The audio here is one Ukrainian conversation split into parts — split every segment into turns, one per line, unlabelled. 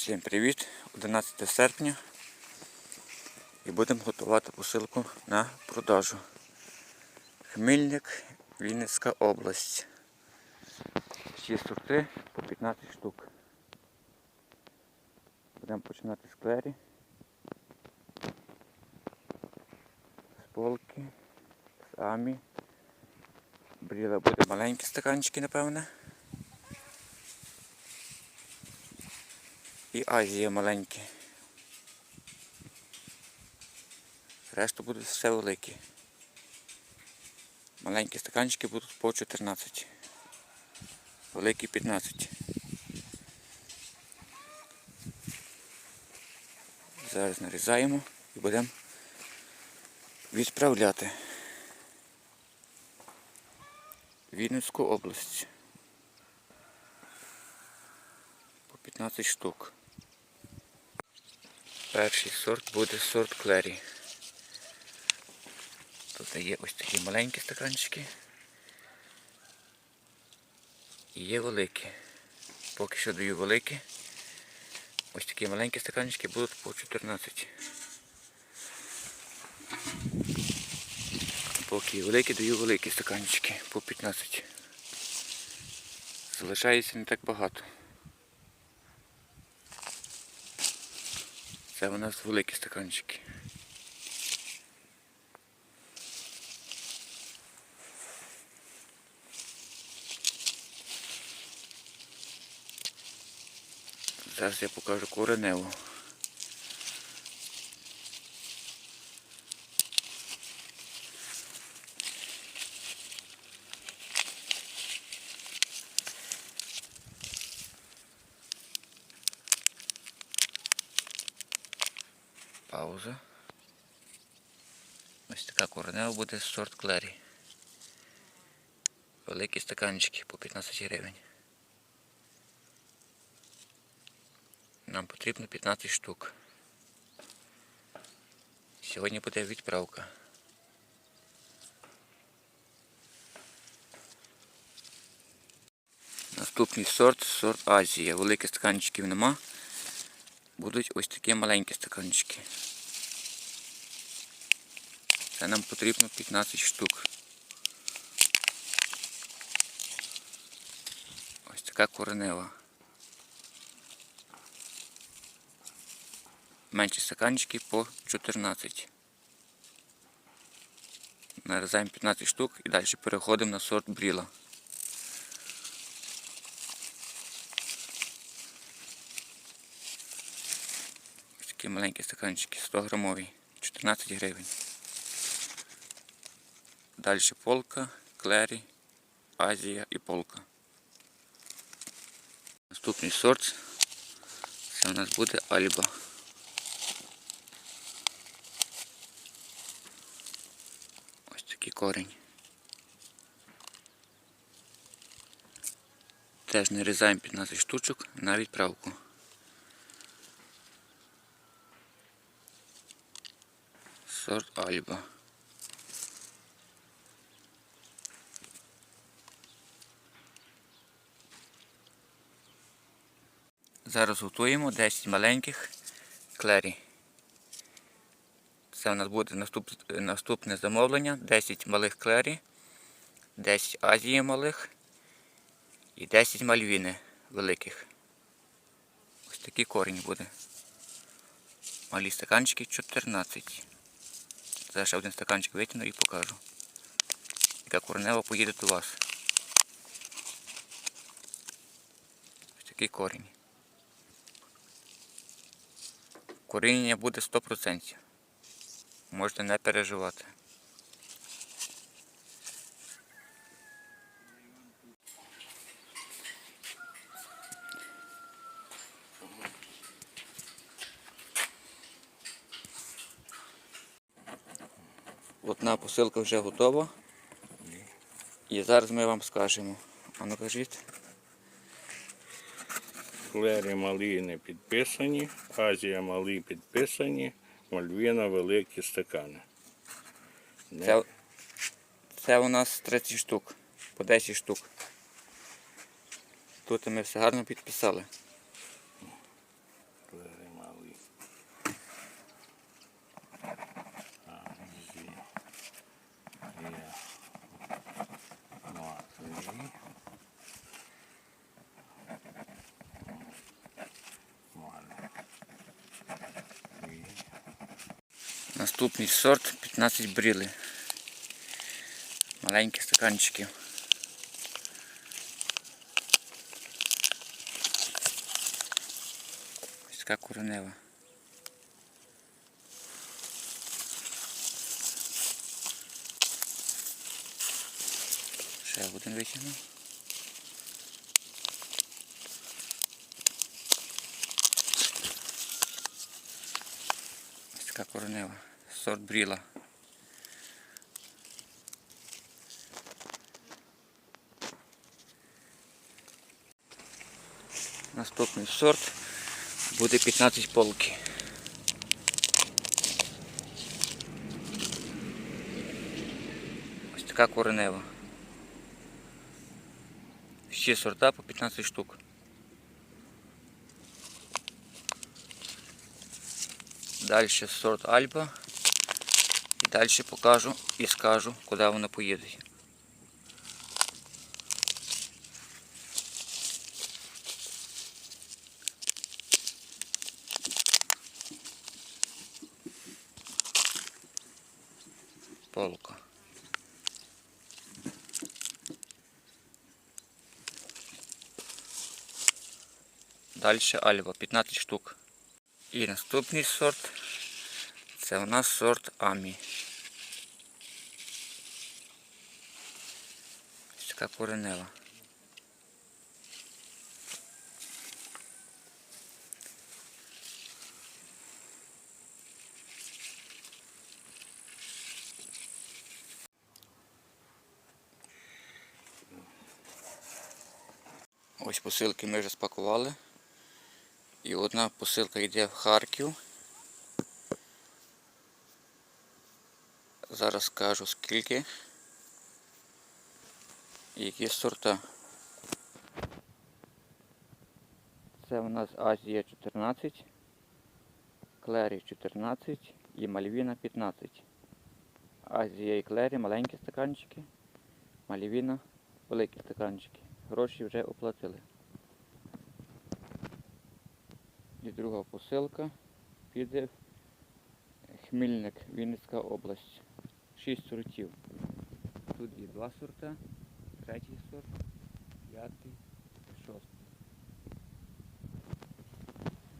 Всім привіт! 11 серпня і будемо готувати посилку на продажу. Хмільник, Вінницька область. Всі сорти по 15 штук. Будемо починати з клері. З полки, самі. Бріла буде маленькі стаканчики, напевне. І Азія маленькі. Решту будуть все великі. Маленькі стаканчики будуть по 14. Великі 15. Зараз нарізаємо і будемо відправляти Вінницьку область. По 15 штук. Перший сорт буде сорт Клері. Тут є ось такі маленькі стаканчики. І є великі. Поки що даю великі. Ось такі маленькі стаканчики будуть по 14. Поки великі даю великі стаканчики по 15. Залишається не так багато. Це у нас великі стаканчики. Зараз я покажу кореневу. Пауза. Ось така коренева буде сорт Клері. Великі стаканчики по 15 гривень. Нам потрібно 15 штук. Сьогодні буде відправка. Наступний сорт сорт Азія. Великих стаканчиків нема. Будуть ось такі маленькі стаканчики. Це нам потрібно 15 штук. Ось така коренева. Менші стаканчики по 14. Нарізаємо 15 штук і далі переходимо на сорт бріла. Такі маленькі стаканчики, 100 грамові, 14 гривень. Далі полка, клері, Азія і полка. Наступний сорт це у нас буде Альба. Ось такий корінь. Теж нарізаємо 15 штучок на відправку. Сорт Альба. Зараз готуємо 10 маленьких клері. Це у нас буде наступ, наступне замовлення. 10 малих клері, 10 Азії малих і 10 мальвіни великих. Ось такий корінь буде. Малі стаканчики 14. Зараз ще один стаканчик витягну і покажу. Яка коренева поїде до вас. Ось такий корінь. Коріння буде 100%. Можете не переживати. Одна посилка вже готова. І зараз ми вам скажемо. А ну кажіть.
Клері малі не підписані, Азія малі підписані, Мальвіна великі стакани. Не,
Це, це у нас 30 штук, по 10 штук. Тут ми все гарно підписали. Наступний сорт 15 бріли. Маленькі стаканчики. Ось така коренева. Ще один витягнув. Ось така коренева. Сорт бріла. Наступний сорт буде 15 полки. Ось така коренева. Всі сорта по 15 штук. Далі сорт Альба. Далі покажу і скажу, куди воно поїде. Полка. Далі Альба 15 штук. І наступний сорт це у нас сорт Амі. Ось така коренева. Ось посилки ми вже спакували. І одна посилка йде в Харків. Зараз скажу скільки і які сорта. Це у нас Азія 14, Клері 14 і Мальвіна 15. Азія і Клері маленькі стаканчики, Мальвіна великі стаканчики. Гроші вже оплатили. І друга посилка піде Хмільник, Вінницька область. Шість сортів. Тут є два сорта, третій сорт, п'ятий, шостий.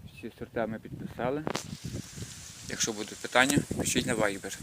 Всі сорта ми підписали. Якщо будуть питання, пишіть на Viber.